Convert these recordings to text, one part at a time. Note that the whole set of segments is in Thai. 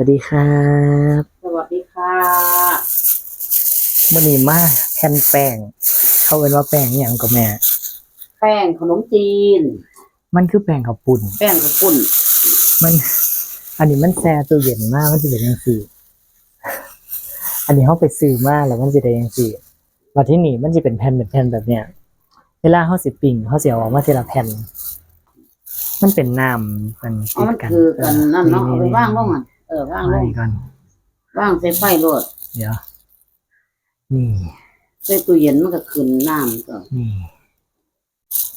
วัสดีครับสวัสดีค่ะมื่อนี้มาแผ่นแป้ง เขาเป็นว่าแป้งอหย่างกับแม่ แป้งขนมจีน มันคือแป้งข้าวปุ่นแป้งข้าวปุ้นมัน อันนี้มันแช่ตัวเย็นมากมันจะเป็นยังสี่ อันนี้เขาไปซื้อมาแล้วมันจะได้ยังสี่มาที่นี่มันจะเป็นแผ่นเป็นแผ่นแบบเนี้ย เวลาเขาสิปิ้งเขาเสียออกมาทีละแผ่น มันเป็นน้ำมันอ๋อมันคือกันนั่นเนาะเอาไปว่างลงอะ เออว่างลไว้งก่อนว่างใส่ไฟโลดเดี๋ยว นี่ ใส่ตู้เย็นมันก็ขึ้นน้ำก็นี่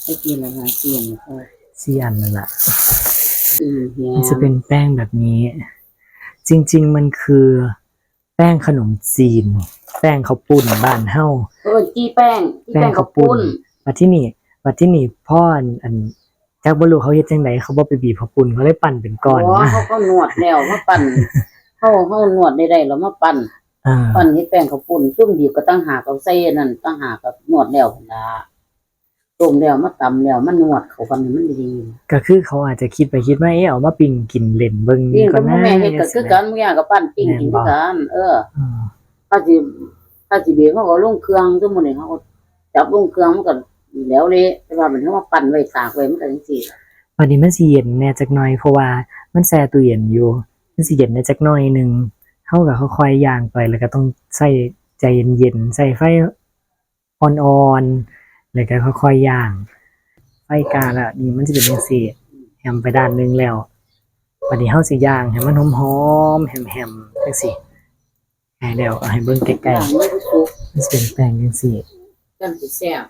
ไปกินแล้วนะเสียนก็สี่อันนั่นแหละอืมเฮียมันจะเป็นแป้งแบบนี้ จริง ๆ มันคือแป้งขนมจีน แป้งข้าวปุ้นบ้านเฮาเออจี้แป้งจี้แป้งข้าวปุ้นมาที่นี่มาที่นี่พ่ออันอัน จากบรูเขาเฮ็ดจังไดเขาบ่ไปบีบข้าวปุ้นเขาเลยปั่นเป็นก้อนอ๋อนะเขาก็นวดแล้วมาปั่นเขาเขานวดได้ๆแล้วมาปั่นอ่าปั่นให้แป้งข้าวปุ้นซุ่มดีบก็ตั้งหากเอาใส่นั่นตั้งหากกับนวดแล้วพุ่นล่ะต้มแล้วมาตำแล้วมันนวดเข้ากันให้มันดีๆก็คือเขาอาจจะคิดไปคิดมาเอ๊ะเอามาปิ้งกินเล่นเบิ่งปิ้งก่กัอบนพ่อนะแม่เฮ็ดก็คือกันเมื่อกี้กับปั้นปิ้งกินคือกันเอออืมถ้าสิถ้าสิเบียเขาก็ลงเครื่องทุกมื้อนี้เขาก็จับลงเครื่องมันก็ แล้วเลยแต่ว่ามันเขามาปั้นไว้ตากไว้มันก็จังซี่ล่ะวันนี้มันสิเย็นแหน่จักหน่อยเพราะว่ามันแช่ตู้เย็นอยู่ มันสิเย็นได้จักหน่อยหนึงเฮาก็ค่อยๆย่างไปแล้วก็ต้องใส่ใจเย็นๆใส่ไฟอ่อนๆแล้วก็ค่อยๆย่าง ไฟกลางอะนี่มันจะเป็นจังซี่แฮมไปด้านหนึงแล้ววันนี้เฮาสิย่างให้มันหอมๆแฮมๆจังซี่ให้แล้วเอาให้เบิ่งใกล้ย่างไม่สุกๆมันสิเป็นแป้งจังซี่กันสิแซ่บ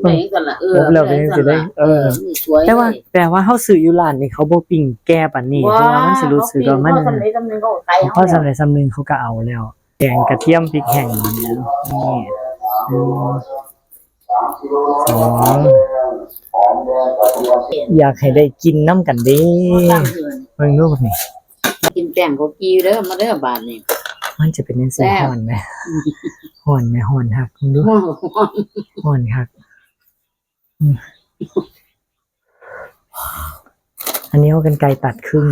แม่งกันล่ะเออผมแล้วเป็นจังซี่เลยเออนี่สวยแต่ว่าแต่ว่าเฮาซื้ออยู่ร้านนี่เขาบ่ปิ้งแก้ปานนี้เพราะว่ามันสิรู้สึกว่ามันเพราะสำเร็จสำนึงเขาก็ขายพอสำเร็จสำนึงเขาก็เอาแล้วแกงกระเทียมพริกแห้งนี่นี่หนึ่งสองอยากให้ได้กินน้ำกันเด้ตั้งเดือนเบิ่งรูปนี่กินแป้งเขากีเด้อมาเด้อบาดนี้มันจะเป็นจังซี่แซ่บฮ้อนไหม ฮ้อนไหมฮ้อนคักคุณดูฮ้อนคักอืมอันนี้เอากันไกรตัดครึ่ง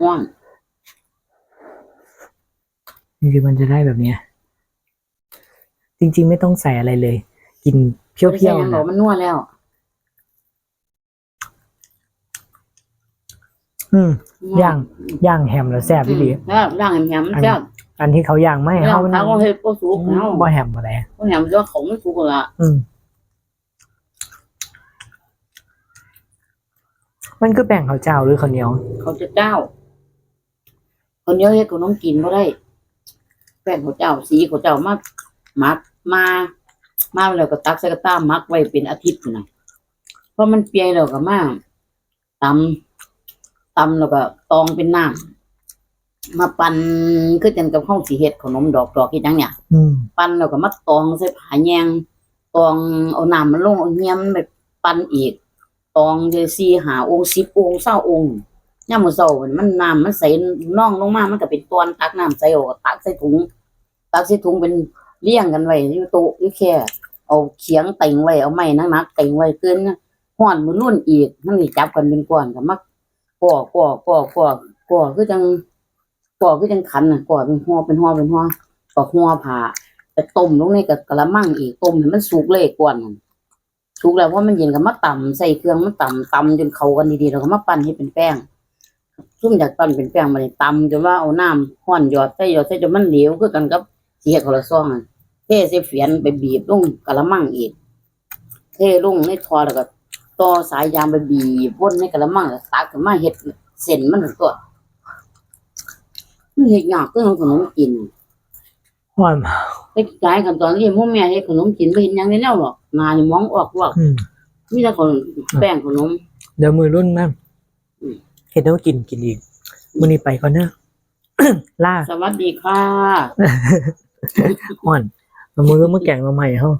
ห่วงจริงๆมันจะได้แบบเนี้ย จริง ๆ ไม่ต้องใส่อะไรเลย กินเพียวไม่ใช่หยังๆหรอนะกมันนัวแล้ว อืมย่างย่างแฮมแล้วแซ่บพี่ดีแล้วย่างแหมๆมันแซ่บ อันที่เขาย่างไม่แล้วเขาเขาก็เฮ็ดบ่สุกเนาะบ่แฮมอะไรบ่แหมมันเขาไม่สุกละอืมมันคือแป้งข้าวเจ้าหรือข้าวเหนียวเขาจะเจ้าคนเดียวเฮ็ดขนมกินบ่ได้แป้งเขาเจ้าสีเขาเจ้ามามักมามาแล้วก็ตักใส่กระต้ามักไว้เป็นอาทิตย์พุ่นน่ะเพราะมันเปียแล้วก็มาตำตำแล้วก็ตองเป็นน้ำ มาปั่นคือจังกับข้าวสีเฮ็ดขนมดอกดอกเฮ็ดหยังเนี่ยอืมปั้นแล้วก็มาตองใส่ผาแยงตองเอาน้ำมันลงเอาเงียมมันไปปั้นอีกตองเดซี่หาองค์สิบองค์เศร้าองค์ย่ามมื้อเช้ามันมันน้ำมันใสน่องลงมามันก็เป็นตอนตักน้ำใส่ออกตักใส่ถุง ตักใส่ถุงเป็นเลี้ยงกันไว้อยู่โต๊ะอยู่แค่เอาเขียงเต็งไว้เอาไม้นักๆเต็งไว้เกินฮ้อนมื้อรุ่นอีกมันนี่จับกันเป็นก้อนก็มักก่อก่อก่อก่อก่อคือจัง ก่อคือจังขันน่ะก่อเป็นห่อเป็นห่อเป็นห่อก็ห่อผ้าไปต้มลงในกกระมังอีกต้มให้มันสุกเลยก่อนสุกแล้วเพราะมันเย็นก็มาตำใส่เครื่องมันตำตำจนเข้ากันดีๆแล้วก็มาปั้นให้เป็นแป้งซุ่มอยากปั้นเป็นแป้งมาเลยตำจนว่าเอาน้ำห้อนหยอดใส่หยอดใส่จนมันเหลวคือกันกับเสีเฮ็ดคนละซองเทใส่เฟียนไปบีบลงกระมังอีกเทลงในทอแล้วก็ต่อสายยางไปบีบวนในกระมังตักขึ้นมาเฮ็ดเส้นมันตัว มันเฮ็ดยากคือขนมกินหวานไปขายขั้นตอนที่พ่อแม่เฮ็ดขนมกินไปเห็นหยังได้แนวหรอกหนานี่มองออกว่าอืมมีแต่คนแป้งขนม เดี๋ยวมือรุ่นมากอืม เห็นแล้วกินกินอีกมื้อนี้ไปก่อนเนอะ ล่าสวัสดีค่ะหวานเอามือมาแกงมาใหม่เฮา